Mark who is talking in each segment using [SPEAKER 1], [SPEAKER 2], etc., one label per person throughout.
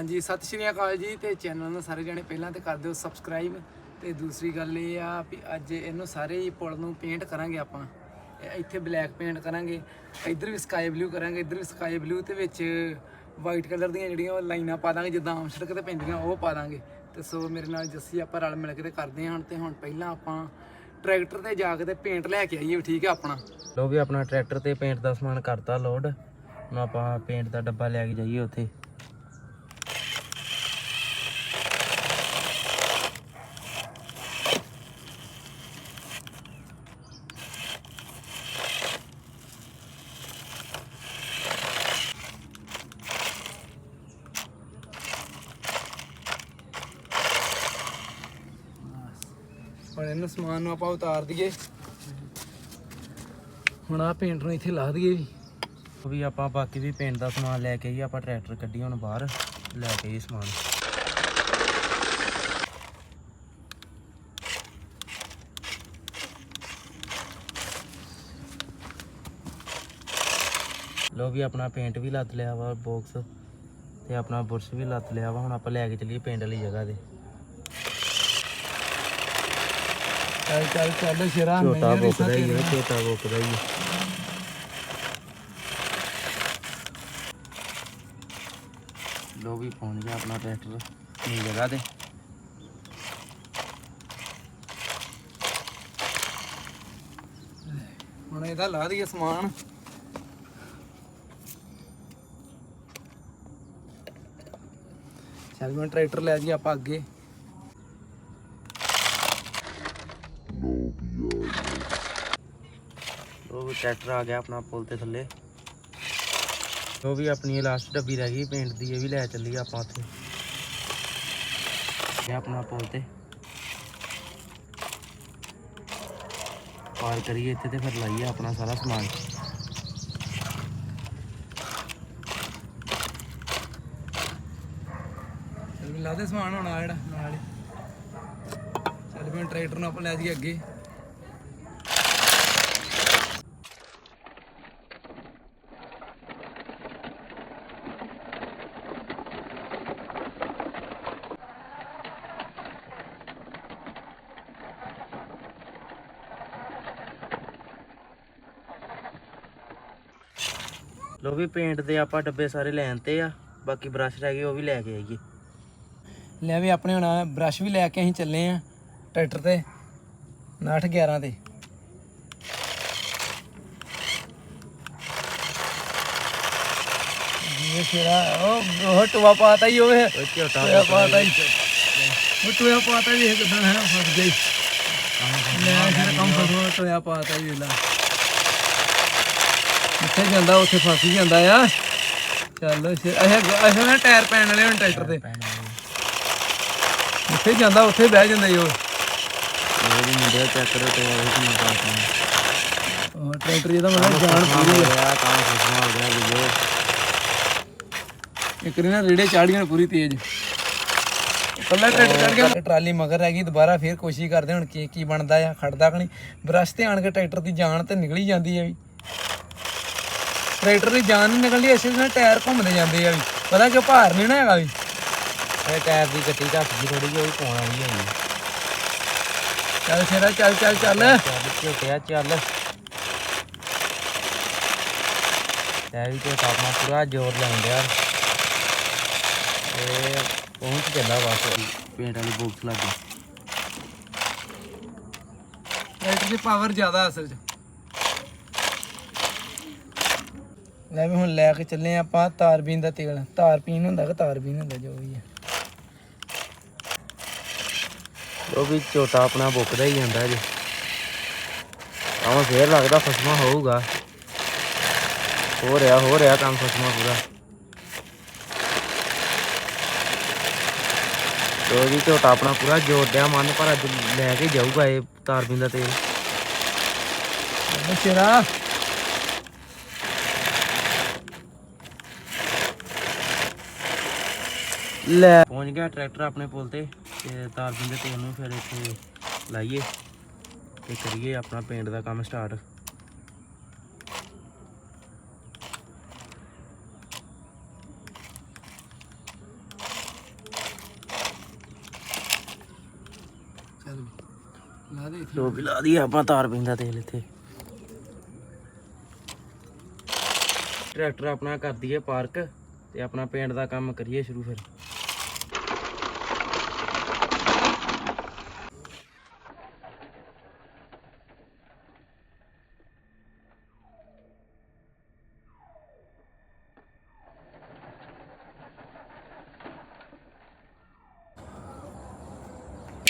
[SPEAKER 1] ਹਾਂਜੀ, ਸਤਿ ਸ਼੍ਰੀ ਅਕਾਲ ਜੀ ਤੇ ਚੈਨਲ ਨੂੰ ਸਾਰੇ ਜਣੇ ਪਹਿਲਾਂ ਤੇ ਕਰ ਦਿਓ ਸਬਸਕ੍ਰਾਈਬ ਤੇ ਦੂਸਰੀ ਗੱਲ ਇਹ ਆ ਵੀ ਅੱਜ ਇਹਨੂੰ ਸਾਰੇ ਹੀ ਪੁਲ ਨੂੰ ਪੇਂਟ ਕਰਾਂਗੇ ਆਪਾਂ। ਇੱਥੇ ਬਲੈਕ ਪੇਂਟ ਕਰਾਂਗੇ, ਇੱਧਰ ਵੀ ਸਕਾਈ ਬਲੂ ਕਰਾਂਗੇ, ਇੱਧਰ ਵੀ ਸਕਾਈ ਬਲੂ ਤੇ ਵਿੱਚ ਵਾਈਟ ਕਲਰ ਦੀਆਂ ਜਿਹੜੀਆਂ ਉਹ ਲਾਈਨਾਂ ਪਾ ਦਾਂਗੇ, ਜਿੱਦਾਂ ਆਮ ਸੜਕ ਤੇ ਪੈਂਦੀਆਂ, ਉਹ ਪਾ ਦਾਂਗੇ। ਤੇ ਸੋ ਮੇਰੇ ਨਾਲ ਜੱਸੀ ਆਪਾਂ ਰਲ ਮਿਲ ਕੇ ਤੇ ਕਰਦੇ ਹਾਂ ਹੁਣ ਤੇ ਹੁਣ ਪਹਿਲਾਂ ਆਪਾਂ ਟਰੈਕਟਰ ਤੇ ਜਾ ਕੇ ਤੇ ਪੇਂਟ ਲੈ ਕੇ ਆਈਏ, ਠੀਕ ਹੈ ਆਪਣਾ?
[SPEAKER 2] ਲੋ ਵੀ ਆਪਣਾ ਟਰੈਕਟਰ ਤੇ ਪੇਂਟ ਦਾ ਸਮਾਨ ਕਰਤਾ ਲੋਡ ਹੁਣ ਆਪਾਂ ਪੇਂਟ ਦਾ ਡੱਬਾ ਲੈ ਕੇ ਜਾਈਏ ਉੱਥੇ।
[SPEAKER 1] ਹੁਣ ਇਹਨੂੰ ਸਮਾਨ ਨੂੰ ਆਪਾਂ ਉਤਾਰ ਦਈਏ। ਹੁਣ ਆ ਪੇਂਟ ਨੂੰ ਇੱਥੇ ਲਾ ਦਈਏ ਵੀ
[SPEAKER 2] ਵੀ ਆਪਾਂ ਬਾਕੀ ਵੀ ਪੇਂਟ ਦਾ ਸਮਾਨ ਲੈ ਕੇ ਆਈਏ, ਆਪਾਂ ਟਰੈਕਟਰ ਕੱਢੀ ਹੁਣ ਬਾਹਰ, ਲੈ ਕੇ ਆਈਏ ਸਮਾਨ। ਲੋ ਵੀ ਆਪਣਾ ਪੇਂਟ ਵੀ ਲੱਦ ਲਿਆ ਵਾ ਬਾਕਸ ਤੇ ਆਪਣਾ ਬੁਰਸ਼ ਵੀ ਲੱਦ ਲਿਆ ਵਾ, ਹੁਣ ਆਪਾਂ ਲੈ ਕੇ ਚੱਲੀਏ ਪੇਂਟ ਵਾਲੀ ਜਗ੍ਹਾ ਤੇ।
[SPEAKER 1] ਚੱਲ ਚੱਲ ਚੱਲ ਸ਼ੇਰਾ ਨਹੀਂ
[SPEAKER 2] ਬੁੱਕਦਾ ਹੀ ਹੈ ਝੋਟਾ ਬੁੱਕਦਾ ਹੀ ਹੈ। ਲੋ ਵੀ ਪਹੁੰਚ ਗਿਆ ਆਪਣਾ ਟਰੈਕਟਰ ਨਈ ਜਗ੍ਹਾ ਤੇ।
[SPEAKER 1] ਹੁਣ ਇਹਦਾ ਲਾ ਦਈਏ ਸਮਾਨ। ਚੱਲ ਮੈਂ ਟਰੈਕਟਰ ਲੈ ਜੀ ਆਪਾਂ ਅੱਗੇ
[SPEAKER 2] ਉਹ ਵੀ ਟਰੈਕਟਰ ਆ ਗਿਆ ਆਪਣਾ ਪੁਲ ਤੇ ਥੱਲੇ। ਉਹ ਵੀ ਆਪਣੀ ਲਾਸਟ ਡੱਬੀ ਰਹਿ ਗਈ ਪੇਂਟ ਦੀ ਇਹ ਵੀ ਲੈ ਚੱਲੀ ਆਪਾਂ ਉੱਥੇ। ਇਹ ਆਪਣਾ ਪੁਲ ਤੇ। ਪਾਰ ਕਰੀਏ ਇੱਥੇ ਤੇ ਫਿਰ ਲਾਈਏ ਆਪਣਾ ਸਾਰਾ ਸਮਾਨ।
[SPEAKER 1] ਚੱਲ ਵੀ ਲਾ ਦੇ ਸਮਾਨ ਹੁਣ ਜਿਹੜਾ ਨਾਲ ਚੱਲ ਵੀ ਟਰੈਕਟਰ ਨੂੰ ਆਪਾਂ ਲੈ ਜਾਈਏ ਅੱਗੇ।
[SPEAKER 2] ਲੋ ਵੀ ਪੇਂਟ ਦੇ ਆਪਾਂ ਡੱਬੇ ਸਾਰੇ ਲੈਣ ਤੇ ਆ ਬਾਕੀ ਬ੍ਰਸ਼ ਰਹਿ ਗਏ ਉਹ ਵੀ ਲੈ ਕੇ ਆਈਏ।
[SPEAKER 1] ਲੈ ਵੀ ਆਪਣੇ ਹੁਣ ਬ੍ਰਸ਼ ਵੀ ਲੈ ਕੇ ਅਸੀਂ ਚੱਲੇ ਆ ਟਰੈਕਟਰ ਤੇ 9 11 ਤੇ। ਇਹ ਸ਼ੇਰਾ ਉਹ ਉਹ ਟੁਆ ਪਾਤਾ ਹੀ ਉਹ
[SPEAKER 2] ਉਹ ਝੋਟਾ
[SPEAKER 1] ਟੁਆ ਪਾਤਾ ਹੀ ਉਹ ਟੁਆ ਪਾਤਾ ਵੀ ਇਹ ਕਿਦਾਂ ਹੈ ਫਸ ਗਈ। ਲੈ ਸ਼ੇਰਾ ਕੰਮ ਫੜੋ ਟੁਆ ਪਾਤਾ ਹੀ ਵੇਲਾ। ਜਿੱਥੇ ਜਾਂਦਾ ਉੱਥੇ ਫਸ ਹੀ ਜਾਂਦਾ ਆ। ਚੱਲ ਇਹ ਇਹ ਨਾ ਟਾਇਰ ਪੈਣ ਵਾਲੇ ਹੁਣ ਟਰੈਕਟਰ ਤੇ। ਜਿੱਥੇ ਜਾਂਦਾ ਉੱਥੇ ਬਹਿ ਜਾਂਦਾ ਈ ਉਹ।
[SPEAKER 2] ਮੇਰੇ ਵੀ ਮੁੰਡੇ ਚੈੱਕ ਕਰੋ ਤੇ ਉਹ ਵੀ ਨਹੀਂ ਪਾਉਂਦੇ
[SPEAKER 1] ਉਹ ਟਰੈਕਟਰ ਜਿਹਦਾ ਮਤਲਬ ਜਾਨ ਪੂਰੀ ਆ।
[SPEAKER 2] ਗਿਆ ਕੰਮ ਖੁਸ਼ਮਾ ਹੋ ਗਿਆ ਵੀਡੀਓ
[SPEAKER 1] ਇੱਕ ਰੀ ਨਾ ਰੇੜੇ ਚਾੜੀਆਂ ਪੂਰੀ ਤੇਜ਼। ਕੱਲਾ ਟਰੈਕਟਰ ਚੜ ਗਿਆ ਟਰਾਲੀ ਮਗਰ ਰਹਿ ਗਈ ਦੁਬਾਰਾ ਫੇਰ ਕੋਸ਼ਿਸ਼ ਕਰਦੇ ਹੁਣ ਕੀ ਕੀ ਬਣਦਾ ਆ ਖੜਦਾ ਕਿ ਨਹੀਂ? ਬਰਸ਼ ਤੇ ਆਣ ਕੇ ਟਰੈਕਟਰ ਦੀ ਜਾਨ ਤੇ ਨਿਕਲੀ ਜਾਂਦੀ ਆ ਵੀ। ਟਰੈਕਟਰ ਦੀ ਜਾਨ ਨਹੀਂ ਨਿਕਲਦੀ ਇਸੇ ਨਾਲ ਟਾਇਰ ਘੁੰਮਦੇ ਜਾਂਦੇ ਆ ਵੀ। ਪਤਾ ਕਿ ਭਾਰ ਨਹੀਂ ਨਾ ਹੈਗਾ ਵੀ।
[SPEAKER 2] ਇਹ ਟਾਇਰ ਦੀ ਗੱਟੀ ਘੱਟ ਗਈ ਥੋੜੀ ਜਿਹੀ ਉਹ ਵੀ ਪਾਉਣ ਵਾਲੀ ਹੈਗੀ।
[SPEAKER 1] ਚੱਲ ਸ਼ੇਰਾ ਚੱਲ ਚੱਲ ਚੱਲ।
[SPEAKER 2] ਚੱਲ ਝੋਟਿਆ ਚੱਲ। ਤੇ ਵੀ ਝੋਟਾ ਆਪਣਾ ਪੂਰਾ ਜ਼ੋਰ ਲਾਉਂਦਿਆ ਇਹ ਪਹੁੰਚ ਚੱਲਾ ਬਸ। ਪੇਂਟ ਵਾਲੀ ਬਾਕਸ ਲੱਗ ਗਈ।
[SPEAKER 1] ਟਰੈਕਟਰ ਦੀ ਪਾਵਰ ਜ਼ਿਆਦਾ ਅਸਲ 'ਚ। ਲੈ ਵੀ ਹੁਣ ਲੈ ਕੇ ਚੱਲੇ ਆਪਾਂ ਤਾਰਬੀਨ ਦਾ ਤੇਲ। ਤਾਰਬੀਨ ਹੁੰਦਾ ਕਿ ਤਾਰਬੀਨ ਹੁੰਦਾ ਜੋ ਵੀ ਹੈ
[SPEAKER 2] ਉਹ ਵੀ ਝੋਟਾ ਆਪਣਾ ਬੁੱਕਦਾ ਹੀ ਜਾਂਦਾ ਜੀ। ਆਵਾਂ ਫੇਰ ਲੱਗਦਾ ਫਸਮਾ ਹੋਊਗਾ। ਹੋ ਰਿਹਾ ਹੋ ਰਿਹਾ ਕੰਮ ਫਸਮਾ ਪੂਰਾ। ਤੋ ਜੀ ਝੋਟਾ ਆਪਣਾ ਪੂਰਾ ਜੋਰ ਦਿਆ ਮਨ ਪਰ ਅੱਜ ਲੈ ਕੇ ਜਾਊਗਾ ਇਹ ਤਾਰਬੀਨ ਦਾ ਤੇਲ।
[SPEAKER 1] ਸ਼ੇਰਾ।
[SPEAKER 2] ਲੈ। ਪਹੁੰਚ ਗਿਆ ਟਰੈਕਟਰ ਆਪਣੇ ਪੁਲ ਤੇ ਤੇ ਤਾਰ ਦਿੰਦੇ ਤੇ ਉਹਨੂੰ ਫਿਰ ਇੱਥੇ ਲਾਈਏ ਤੇ ਕਰੀਏ ਆਪਣਾ ਪੇਂਟ ਦਾ ਕੰਮ ਸਟਾਰਟ
[SPEAKER 1] ਲੋ
[SPEAKER 2] ਵੀ ਲਾ ਦੀ ਆਪਾਂ ਤਾਰ ਪਿੰਦਾ ਤੇਲ ਇੱਥੇ। ਟਰੈਕਟਰ ਆਪਣਾ ਕਰ ਦਈਏ ਪਾਰਕ ਤੇ ਆਪਣਾ ਪੇਂਟ ਦਾ ਕੰਮ ਕਰੀਏ ਸ਼ੁਰੂ ਫਿਰ।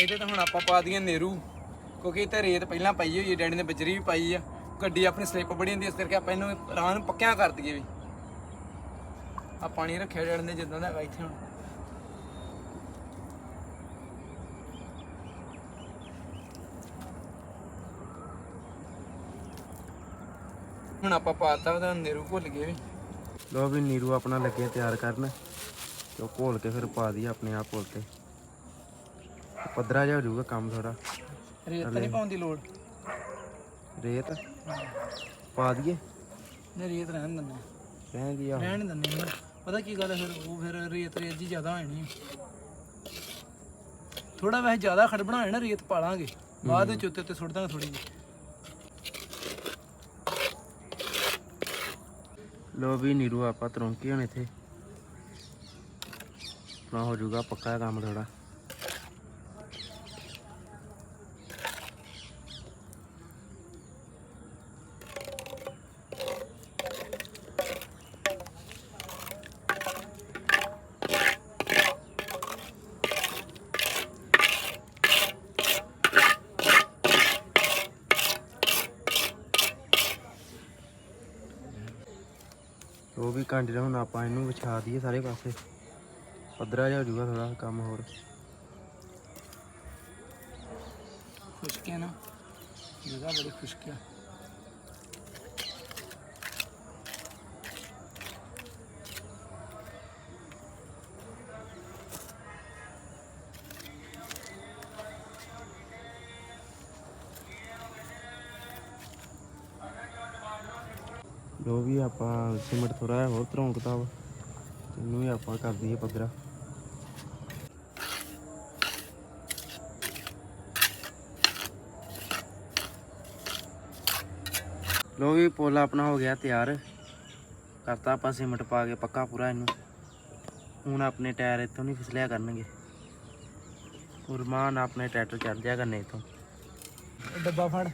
[SPEAKER 1] ਇਹਦੇ ਤਾਂ ਹੁਣ ਆਪਾਂ ਪਾ ਦਈਏ ਨੇਰੂ, ਕਿਉਂਕਿ ਇੱਥੇ ਰੇਤ ਪਹਿਲਾਂ ਪਾਈ ਹੋਈ ਹੈ, ਡੈਡੀ ਨੇ ਬਜਰੀ ਵੀ ਪਾਈ ਆ। ਗੱਡੀ ਆਪਣੀ ਸਲਿੱਪ ਬੜੀ ਹੁੰਦੀ ਇਸ ਕਰਕੇ ਆਪਾਂ ਇਹਨੂੰ ਰਾਹ ਨੂੰ ਪੱਕਿਆਂ ਕਰ ਦਈਏ ਵੀ। ਆ ਪਾਣੀ ਰੱਖਿਆ ਡੈਡੀ ਨੇ ਜਿੱਦਾਂ ਦਾ ਹੈਗਾ ਇੱਥੇ ਹੁਣ। ਹੁਣ ਆਪਾਂ ਪਾਤਾ ਉਹਦਾ, ਨੀਰੂ ਭੁੱਲ ਗਏ ਵੀ।
[SPEAKER 2] ਲੋ ਵੀ ਨੀਰੂ ਆਪਣਾ ਲੱਗੇ ਤਿਆਰ ਕਰਨ ਤੇ ਉਹ ਘੋਲ ਕੇ ਫਿਰ ਪਾ ਦਈਏ ਆਪਣੇ ਆਪ ਪੁੱਲ ਤੇ ਪੱਧਰਾ ਜਿਹਾ ਹੋ ਜਾਊਗਾ ਕੰਮ ਥੋੜਾ
[SPEAKER 1] ਰੇਤ ਤਾਂ ਨਹੀਂ ਪਾਉਣ ਦੀ ਲੋੜ।
[SPEAKER 2] ਰੇਤ? ਪਾ ਦਈਏ।
[SPEAKER 1] ਨਹੀਂ ਰੇਤ ਰਹਿਣ ਦਿੰਦੇ
[SPEAKER 2] ਕਹਿਣ ਦੀ ਆ
[SPEAKER 1] ਰਹਿਣ ਦਿੰਦੇ ਇਹਨੂੰ। ਪਤਾ ਕੀ ਗੱਲ ਹੈ ਫਿਰ ਉਹ ਫਿਰ ਰੇਤ ਰੇਤ ਜੀ ਜ਼ਿਆਦਾ ਹੋ ਜਾਣੀ ਥੋੜਾ ਵੈਸੇ ਜ਼ਿਆਦਾ ਖੜਬਣਾ ਹੋਇਆ ਨਾ ਰੇਤ ਪਾ ਲਾਂਗੇ ਬਾਅਦ ਵਿੱਚ ਉੱਤੇ ਉੱਤੇ ਸੁੱਟ ਦਾਂਗੇ ਥੋੜੀ ਜਿਹੀ।
[SPEAKER 2] ਲੋ ਵੀ ਨੀਰੂ ਆਪਾਂ ਤਰੋਂਕੀ ਹੁਣ ਇੱਥੇ। ਨਾ ਹੋ ਜਾਊਗਾ ਪੱਕਾ ਕੰਮ ਥੋੜਾ ਉਹ ਵੀ ਹੁਣ ਆਪਾਂ ਇਹਨੂੰ ਵਿਛਾ ਦਈਏ ਸਾਰੇ ਪਾਸੇ। ਪੱਧਰਾ ਜਿਹਾ ਹੋ ਜਾਊਗਾ ਥੋੜਾ ਕੰਮ ਹੋਰ।
[SPEAKER 1] ਖੁਸ਼ਕ ਨਾ। ਜਗ੍ਹਾ ਬੜੀ ਖੁਸ਼ਕ
[SPEAKER 2] ਜੋ ਵੀ ਆਪਾਂ ਸੀਮਿੰਟ ਥੋੜਾ ਜਿਹਾ ਹੋਰ ਤਰੋਂਕਦਾ ਵਾ। ਇਹਨੂੰ ਵੀ ਆਪਾਂ ਕਰ ਦਈਏ ਪੱਧਰਾ ਲੋ ਵੀ ਪੁੱਲ ਆਪਣਾ ਹੋ ਗਿਆ ਤਿਆਰ। ਕਰਤਾ ਆਪਾਂ ਸੀਮਿੰਟ ਪਾ ਕੇ ਪੱਕਾ ਪੂਰਾ ਇਹਨੂੰ। ਹੁਣ ਆਪਣੇ ਟਾਇਰ ਇੱਥੋਂ ਨਹੀਂ ਫਿਸਲਿਆ ਕਰਨਗੇ। ਉਰਮਾਨ ਆਪਣੇ ਟਰੈਕਟਰ ਚੜ ਜਾ ਕਰਨੇ ਇੱਥੋਂ।
[SPEAKER 1] ਡੱਬਾ ਫੜ।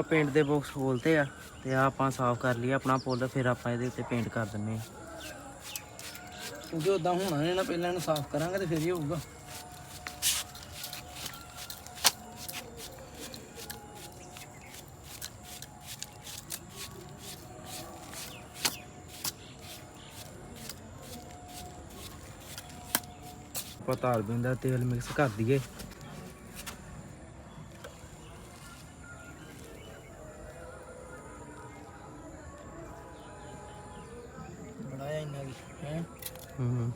[SPEAKER 2] ਆਪਾਂ ਪੇਂਟ ਦੇ ਬਾਕਸ ਖੋਲਤੇ ਆ ਤੇ ਆ ਆਪਾਂ ਸਾਫ਼ ਕਰ ਲਿਆ ਆਪਣਾ ਪੁੱਲ, ਫਿਰ ਆਪਾਂ ਇਹਦੇ ਉੱਤੇ ਪੇਂਟ ਕਰ ਦਿੰਨੇ ਆ
[SPEAKER 1] ਕਿਉਂਕਿ ਉਦਾਂ ਹੋਣਾ ਨਹੀਂ ਨਾ, ਪਹਿਲਾਂ ਇਹਨੂੰ ਸਾਫ਼ ਕਰਾਂਗੇ ਤੇ ਫਿਰ ਹੀ ਹੋਊਗਾ।
[SPEAKER 2] ਆਪਾਂ ਤਾਲ ਬਿੰਦਾ ਤੇਲ ਮਿਕਸ ਕਰ ਦਈਏ
[SPEAKER 1] ਬੜਾ ਆ ਇੰਨਾ ਵੀ ਹੈ
[SPEAKER 2] ਹੂੰ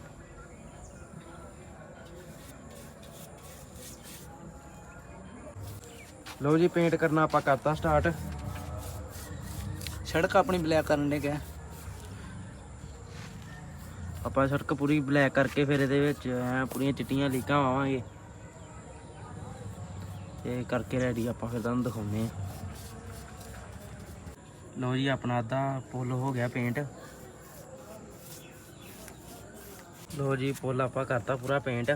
[SPEAKER 2] ਲਓ ਜੀ ਪੇਂਟ ਕਰਨਾ ਆਪਾਂ ਕਰਤਾ ਸਟਾਰਟ
[SPEAKER 1] ਸੜਕ ਆਪਣੀ ਬਲੈਕ ਕਰਨ ਦੇ ਗਿਆ
[SPEAKER 2] ਆਪਾਂ ਸੜਕ ਪੂਰੀ ਬਲੈਕ ਕਰਕੇ ਫਿਰ ਇਹਦੇ ਵਿੱਚ ਐ ਪੂਰੀਆਂ ਚਿੱਟੀਆਂ ਲੀਕਾਂ ਵਾਵਾਂਗੇ। ਤੇ ਕਰਕੇ ਰੈਡੀ ਆਪਾਂ ਫਿਰ ਤੁਹਾਨੂੰ ਦਿਖਾਉਂਦੇ ਆ। ਲਓ ਜੀ ਆਪਣਾ ਅੱਧਾ ਪੁੱਲ ਹੋ ਗਿਆ ਪੇਂਟ ਲਓ ਜੀ ਪੁੱਲ ਆਪਾਂ ਕਰਤਾ ਪੂਰਾ ਪੇਂਟ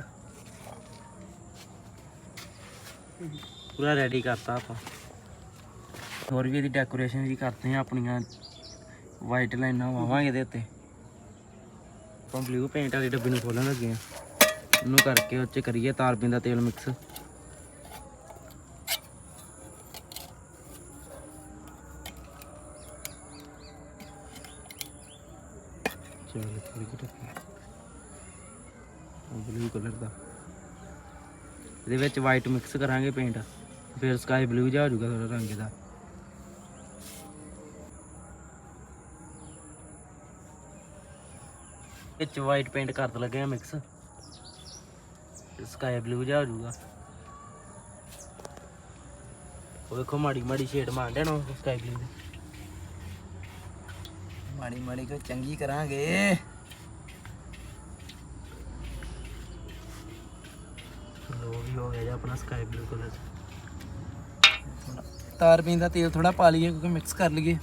[SPEAKER 2] ਪੂਰਾ ਰੈਡੀ ਕਰਤਾ ਆਪਾਂ। ਹੋਰ ਵੀ ਇਹਦੀ ਡੈਕੋਰੇਸ਼ਨ ਵੀ ਕਰਦੇ ਆ ਆਪਣੀਆਂ। ਵਾਈਟ ਲਾਈਨਾਂ ਵਾਵਾਂਗੇ ਇਹਦੇ ਉੱਤੇ। ਆਪਾਂ ਬਲੂ ਪੇਂਟ ਵਾਲੀ ਡੱਬੀ ਨੂੰ ਖੋਲਣ ਲੱਗੇ ਆ। ਉਹਨੂੰ ਕਰਕੇ ਉਹ 'ਚ ਕਰੀਏ ਤਾਰਬੀਨ ਦਾ ਤੇਲ ਮਿਕਸ ਚਲੋ ਥੋੜੀ ਜਿਹੀ ਡੱਬੀ ਬਲੂ ਕਲਰ ਦਾ। ਇਹਦੇ ਵਿੱਚ ਵਾਈਟ ਮਿਕਸ ਕਰਾਂਗੇ ਪੇਂਟ ਫਿਰ ਸਕਾਈ ਬਲੂ ਜਿਹਾ ਹੋ ਜਾਊਗਾ ਥੋੜਾ ਰੰਗ ਦਾ। ਵਿੱਚ ਵਾਈਟ ਪੇਂਟ ਕਰ ਲੱਗੇ ਆ ਮਿਕਸ ਸਕਾਈ ਬਲੂ ਜਿਹਾ ਹੋ ਜਾਊਗਾ। ਉਹ ਦੇਖੋ ਮਾੜੀ ਮਾੜੀ ਸ਼ੇਡ ਮਾਰਦੇ ਨਾ ਸਕਾਈ ਬਲੂ ਦੀ।
[SPEAKER 1] ਮਾੜੀ ਮਾੜੀ ਕੋ ਚੰਗੀ ਕਰਾਂਗੇ।
[SPEAKER 2] ਜਿਹਾ ਆਪਣਾ ਸਕਾਈ ਬਲੂ ਕਲਰ
[SPEAKER 1] ਤਾਰ ਪੀਣ ਦਾ ਤੇਲ ਥੋੜਾ ਪਾ ਲਈਏ ਕਿਉਂਕਿ ਮਿਕਸ ਕਰ ਲਈਏ।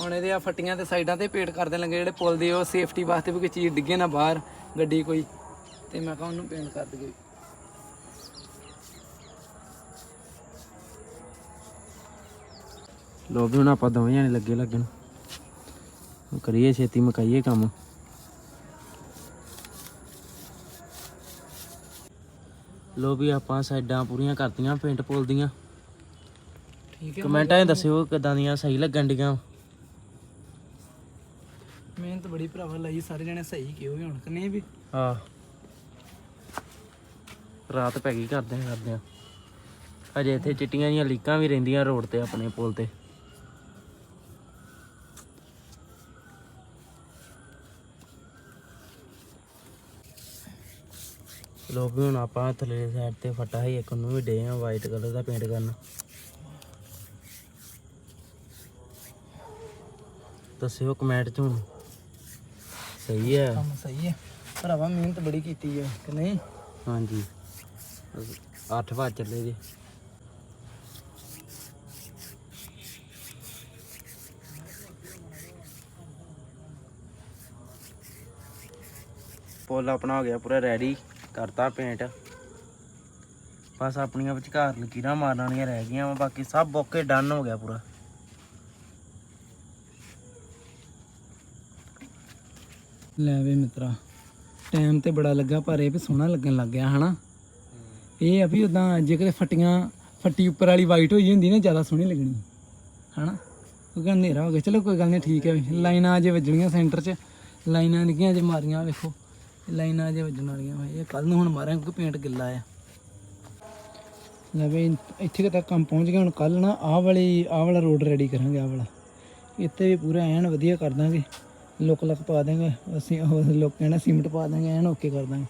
[SPEAKER 1] ਹੁਣ ਇਹਦੇ ਆ ਫੱਟੀਆਂ ਤੇ ਸਾਈਡਾਂ ਤੇ ਪੇਂਟ ਕਰਦੇ ਲੱਗੇ ਜਿਹੜੇ ਪੁਲ ਦੇ, ਉਹ ਸੇਫਟੀ ਵਾਸਤੇ ਵੀ ਕੋਈ ਚੀਜ਼ ਡਿੱਗੇ ਨਾ ਬਾਹਰ, ਗੱਡੀ ਕੋਈ। ਤੇ ਮੈਂ ਕਹਾਂ ਉਹਨੂੰ ਪੇਂਟ ਕਰ ਦਈਏ।
[SPEAKER 2] ਲੋ ਵੀ ਹੁਣ ਆਪਾਂ ਦੋਵੇਂ ਜਾਣੇ ਲੱਗੇ ਲੱਗਣ। ਕਰੀਏ ਛੇਤੀ ਮਕਾਈਏ ਕੰਮ। ਲੋ ਵੀ ਆਪਾਂ ਸਾਈਡਾਂ ਪੂਰੀਆਂ ਕਰਤੀਆਂ ਪੇਂਟ ਪੁੱਲ ਦੀਆਂ।
[SPEAKER 1] ਠੀਕ ਹੈ
[SPEAKER 2] ਕਮੈਂਟਾਂ 'ਚ ਦੱਸਿਓ ਕਿਦਾਂ ਦੀਆਂ ਸਹੀ ਲੱਗਣ ਡੀਆਂ।
[SPEAKER 1] ਮਿਹਨਤ ਬੜੀ ਭਰਾਵਾ ਲਾਈ ਸਾਰੇ ਜਣੇ ਸਹੀ ਕਿਉਂ ਹੁਣ ਕਿ ਨਹੀਂ ਵੀ?
[SPEAKER 2] ਹਾਂ ਰਾਤ ਪੈ ਗਈ ਕਰਦੇ ਆਂ ਕਰਦੇ ਆਂ ਅਜੇ ਇੱਥੇ ਚਿੱਟੀਆਂ ਜੀਆਂ ਲੀਕਾਂ ਵੀ ਰਹਿੰਦੀਆਂ ਰੋਡ ਤੇ ਆਪਣੇ ਪੁਲ ਤੇ। ਲੋਕ ਵੀ ਹੁਣ ਆਪਾਂ ਥੱਲੇ ਸਾਈਡ ਤੇ ਫਟਾ ਹੈ ਇੱਕ ਨੂੰ ਵੀ ਡੇ ਆ ਵਾਈਟ ਕਲਰ ਦਾ ਪੇਂਟ ਕਰਨ। ਦੱਸਿਓ ਕਮੈਂਟ ਚ ਹੁਣ। ਸਹੀ ਹੈ।
[SPEAKER 1] ਕੰਮ ਸਹੀ ਹੈ। ਭਰਾਵਾ ਮਿਹਨਤ ਬੜੀ ਕੀਤੀ ਹੈ ਕਿ ਨਹੀਂ?
[SPEAKER 2] ਹਾਂਜੀ। 8 ਵਜੇ ਚੱਲੇ ਜੀ। ਪੁੱਲ ਆਪਣਾ ਹੋ ਗਿਆ ਪੂਰਾ ਰੈਡੀ ਕਰਤਾ ਪੇਂਟ। ਬਸ ਆਪਣੀਆਂ ਵਿਚਕਾਰ ਲਕੀਰਾਂ ਮਾਰਨ ਵਾਲੀਆਂ ਰਹਿ ਗਈਆਂ ਵਾ, ਬਾਕੀ ਸਭ ਓਕੇ ਡਨ ਹੋ ਗਿਆ ਪੂਰਾ।
[SPEAKER 1] ਲੈ ਵੇ ਮਿੱਤਰਾ, ਟਾਈਮ ਤੇ ਬੜਾ ਲੱਗਾ, ਪਰ ਇਹ ਵੀ ਸੋਹਣਾ ਲੱਗਣ ਲੱਗ ਗਿਆ, ਹਨਾ? ਇਹ ਆ ਵੀ ਉਦਾਂ ਜੇਕਰ ਫੱਟੀਆਂ, ਫੱਟੀ ਉੱਪਰ ਵਾਲੀ ਵਾਈਟ ਹੋਈ ਹੁੰਦੀ ਨਾ, ਜ਼ਿਆਦਾ ਸੋਹਣੀ ਲੱਗਣੀ, ਹਨਾ? ਕਿਉਂਕਿ ਹਨੇਰਾ ਹੋ ਗਿਆ। ਚਲੋ ਕੋਈ ਗੱਲ ਨਹੀਂ ਠੀਕ ਹੈ। ਵੀ ਲਾਈਨਾਂ ਅਜੇ ਵੱਜਣੀਆਂ ਸੈਂਟਰ 'ਚ, ਲਾਈਨਾਂ ਨਿੱਕੀਆਂ ਅਜੇ ਮਾਰੀਆਂ, ਵੇਖੋ। ਲਾਈਨਾਂ ਜੇ ਵੱਜਣ ਵਾਲੀਆਂ ਵਾ, ਇਹ ਕੱਲ ਨੂੰ ਹੁਣ ਮਾਰਾਂਗੇ ਕਿਉਂਕਿ ਪੇਂਟ ਗਿੱਲਾ ਆ। ਲੈ ਬਈ, ਇੱਥੇ ਤੱਕ ਕੰਮ ਪਹੁੰਚ ਗਿਆ, ਹੁਣ ਕੱਲ ਨਾ ਆਹ ਵਾਲੀ, ਆਹ ਵਾਲਾ ਰੋਡ ਰੈਡੀ ਕਰਾਂਗੇ, ਆਹ ਵਾਲਾ। ਇੱਥੇ ਵੀ ਪੂਰਾ ਐਨ ਵਧੀਆ ਕਰ ਦਾਂਗੇ ਲੁੱਕ ਲੱਕ ਪਾ ਦਾਂਗੇ, ਅਸੀਂ ਉਹ ਲੋਕ ਕਹਿਣਾ ਸੀਮਟ ਪਾ ਦਾਂਗੇ, ਐਨ ਓਕੇ ਕਰ ਦਾਂਗੇ।